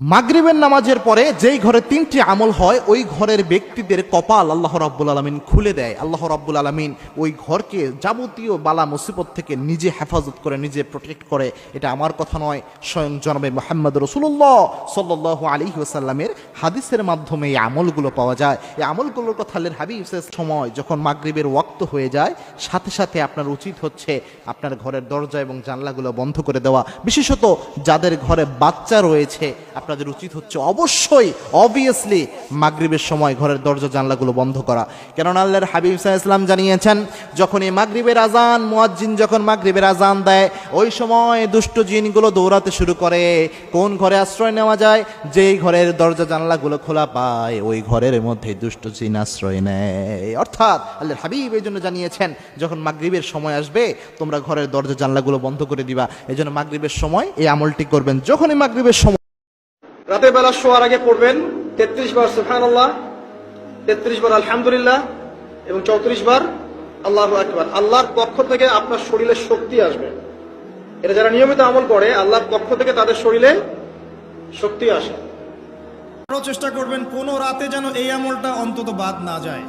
মাগরিবের নামাজের পরে যেই ঘরে তিনটি আমল হয়, ওই ঘরের ব্যক্তিদের কপাল আল্লাহ রাব্বুল আলমিন খুলে দেয়। আল্লাহ রাব্বুল আলমিন ওই ঘরকে যাবতীয় বালা মুসিবত থেকে নিজে হেফাজত করে, নিজে প্রোটেক্ট করে। এটা আমার কথা নয়, স্বয়ং জনাবে মোহাম্মদ রসুল্লাহ সাল্লাহ আলী ওসাল্লামের হাদিসের মাধ্যমে এই আমলগুলো পাওয়া যায়। এই আমলগুলোর কথা হাবিবের সময় যখন মাগরিবের ওয়াক্ত হয়ে যায়, সাথে সাথে আপনার উচিত হচ্ছে আপনার ঘরের দরজা এবং জানলাগুলো বন্ধ করে দেওয়া। বিশেষত যাদের ঘরে বাচ্চা রয়েছে আপনাদের উচিত হচ্ছে অবশ্যই অবভিয়াসলি মাগরিবের সময় ঘরের দরজা জানলাগুলো বন্ধ করা। কেননা আল্লাহর হাবিব সাহা ইসলাম জানিয়েছেন, যখন এই মাগরিবের আজান মুয়াজ্জিন যখন মাগরিবের আজান দেয়, ওই সময় দুষ্ট জিনগুলো দৌড়াতে শুরু করে। কোন ঘরে আশ্রয় নেওয়া যায়? যেই ঘরের দরজা জানলাগুলো খোলা পায়, ওই ঘরের মধ্যে দুষ্ট জিন আশ্রয় নেয়। অর্থাৎ আল্লাহর হাবিব এই জন্য জানিয়েছেন, যখন মাগরিবের সময় আসবে, তোমরা ঘরের দরজা জানলাগুলো বন্ধ করে দিবা। এই জন্য মাগরিবের সময় এই আমলটি করবেন। যখনই মাগরিবের সময় রাতের বেলা শোয়ার আগে পড়বেন। তেত্রিশ বার সুফান আল্লাহ তেত্রিশ বার আলহামদুলিল্লাহ, এবং চৌত্রিশ বার আল্লাহ আকবার। আল্লাহর পক্ষ থেকে আপনার শরীরে শক্তি আসবে। এটা যারা নিয়মিত আমল করে, আল্লাহর পক্ষ থেকে তাদের শরীরে শক্তি আসে। চেষ্টা করবেন, কোনো রাতে যেন এই আমলটা অন্তত বাদ না যায়।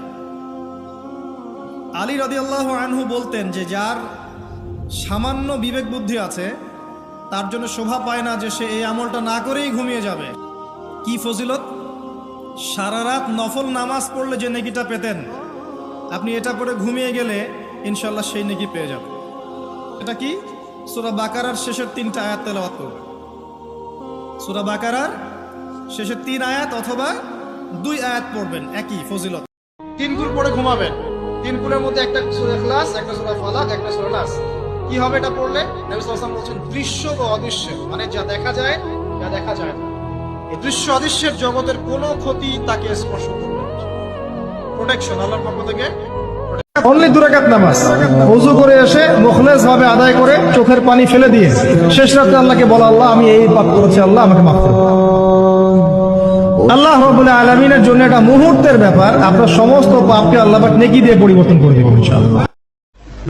আলী রাদিয়াল্লাহু আনহু বলতেন যে, যার সামান্য বিবেক বুদ্ধি আছে তার জন্য শোভা পায় না যে সে এই আমলটা না করেই ঘুমিয়ে যাবে। কি ফজিলত? সারা রাত নফল নামাজ পড়লে যে নেকিটা পেতেন, আপনি এটা পরে ঘুমিয়ে গেলে ইনশাল্লাহ সেই নেকি পেয়ে যাবেন। এটা কি? সুরা বাকারার শেষের তিনটা আয়াত তেলাওয়াত করবে সুরা বাকারার শেষের তিন আয়াত অথবা দুই আয়াত পড়বেন, একই ফজিলত। তিন কুল পরে ঘুমাবেন। তিন কুলের মধ্যে একটা সুরা ক্লাস একটা সুরা ফালাক, একটা সুরা নাস। কি হবে এটা পড়লে? নবী সাল্লাল্লাহু বলছেন, দৃশ্য বা অদৃশ্য মানে যা দেখা যায়, যা দেখা যায় না। এই দৃশ্য অদৃশ্যের জগতের কোনো ক্ষতি তাকে স্পর্শ করবে প্রোটেকশন আল্লাহর পক্ষ থেকে অনলি দুরাকাত নামাজ। করে এসে ভাবে আদায় করে চোখের পানি ফেলে দিয়ে শেষ রাতে আল্লাহকে বলা, আল্লাহ, আমি এই পাপ করেছি, আল্লাহ আমাকে মাফ করো আল্লাহ আলামিনের জন্য এটা মুহূর্তের ব্যাপার। আপনার সমস্ত পাপকে আল্লাহ নেকি দিয়ে পরিবর্তন করে দেবেন ইনশাআল্লাহ।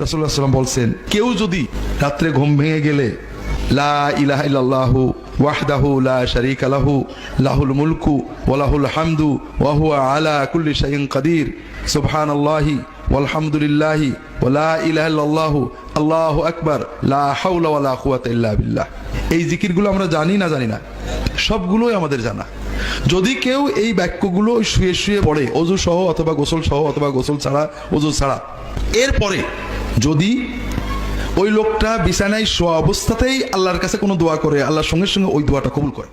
রাসুল্লাহ বলছেন, কেউ যদি রাত্রে ঘুম ভেঙে গেলে, লা ইলাহা ইল্লাল্লাহু ওয়াহদাহু লা শারীকা লাহু, লাহুল মুলকু ওয়া লাহুল হামদু ওয়া হুয়া আলা কুল্লি শাইইন কাদির, সুবহানাল্লাহি ওয়ালহামদুলিল্লাহি ওয়া লা ইলাহা ইল্লাল্লাহু, আল্লাহু আকবার, লা হাওলা ওয়া লা এই জিকিরগুলো আমরা জানি না জানি না, সবগুলোই আমাদের জানা। যদি কেউ এই বাক্যগুলো শুয়ে শুয়ে পড়ে, অজু সহ অথবা গোসল সহ অথবা গোসল ছাড়া, অজু ছাড়া, এরপরে যদি ওই লোকটা বিছানায় শোয়া অবস্থাতেই আল্লাহর কাছে কোনো দোয়া করে, আল্লাহর সঙ্গে সঙ্গে ওই দোয়াটা কবুল করে।